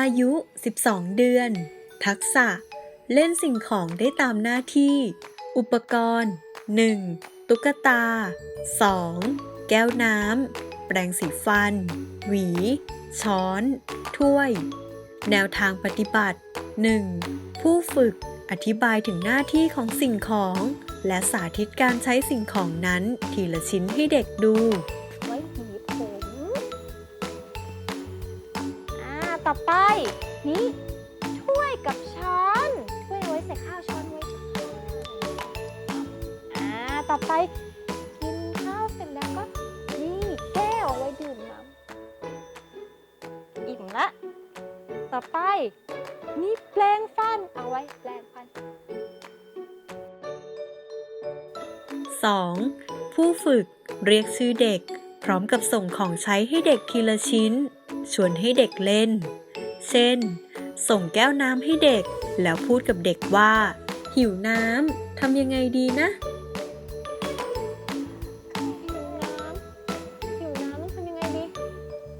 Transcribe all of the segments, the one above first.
อายุ 12 เดือน ทักษะ เล่นสิ่งของได้ตามหน้าที่ อุปกรณ์ 1. ตุ๊กตา 2. แก้วน้ำ แปรงสีฟัน หวี ช้อน ถ้วย แนวทางปฏิบัติ 1. ผู้ฝึกอธิบายถึงหน้าที่ของสิ่งของ และสาธิตการใช้สิ่งของนั้นทีละชิ้นให้เด็กดู ต่อไป นี่ถ้วยกับช้อนถ้วยไว้ใส่ข้าวช้อนไว้ใส่ข้าวอ่าต่อไปกินข้าวเสร็จแล้วก็นี่แก้วเอาไว้ดื่มน้ำอิ่มละ ต่อไป นี่แปรงฟันเอาไว้แปรงฟัน 2. ผู้ฝึกเรียกชื่อเด็ก พร้อมกับส่งของใช้ให้เด็กทีละชิ้น ชวนให้เด็กเล่น เช่น ส่งแก้วน้ำให้เด็ก แล้วพูดกับเด็กว่า หิวน้ำทำยังไงดีนะ หิวน้ำหิวน้ำต้องทำยังไงดี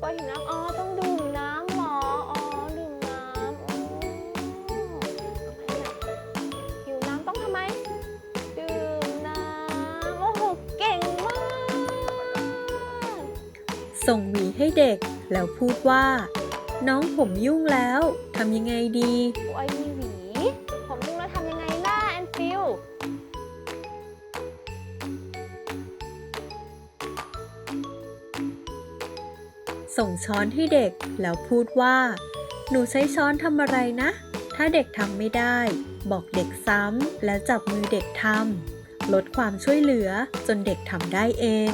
ว่าหิวน้ำอ๋อต้องดื่มน้ำเหรอ อ๋อดื่มน้ำอ๋อหิวน้ำต้องทำไม ดื่มน้ำโอ้โหเก่งมาก ส่งหวีให้เด็กแล้วพูดว่า น้องผมยุ่งแล้วทำยังไงดี โอ้ยมีหวี ผมยุ่งแล้วทำยังไงล่ะแอนฟิลส่งช้อนให้เด็กแล้วพูดว่า หนูใช้ช้อนทำอะไรนะ ถ้าเด็กทำไม่ได้ บอกเด็กซ้ำแล้วจับมือเด็กทำลดความช่วยเหลือจนเด็กทำได้เอง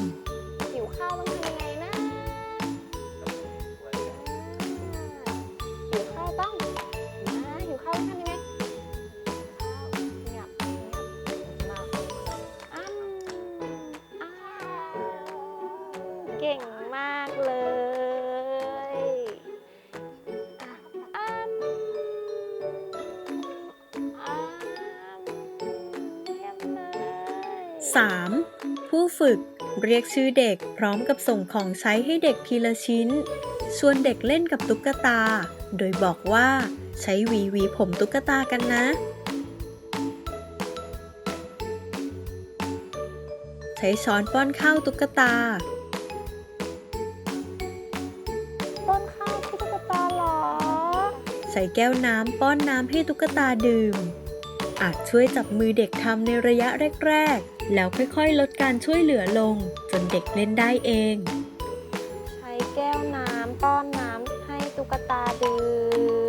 เก่งมากเลยอ้ำอ้ำเยี่ยมเลย 3. ผู้ฝึกเรียกชื่อเด็กพร้อมกับส่งของใช้ให้เด็กทีละชิ้น ชวนเด็กเล่นกับตุ๊กตา โดยบอกว่า ใช้หวีหวีผมตุ๊กตากันนะ ใช้ช้อนป้อนข้าวตุ๊กตา ใส่แก้วน้ำป้อนน้ำให้ตุ๊กตาดื่ม อาจช่วยจับมือเด็กทำในระยะแรก ๆ แล้วค่อยๆ ลดการช่วยเหลือลง จนเด็กเล่นได้เอง ใช้แก้วน้ำป้อนน้ำให้ตุ๊กตาดื่ม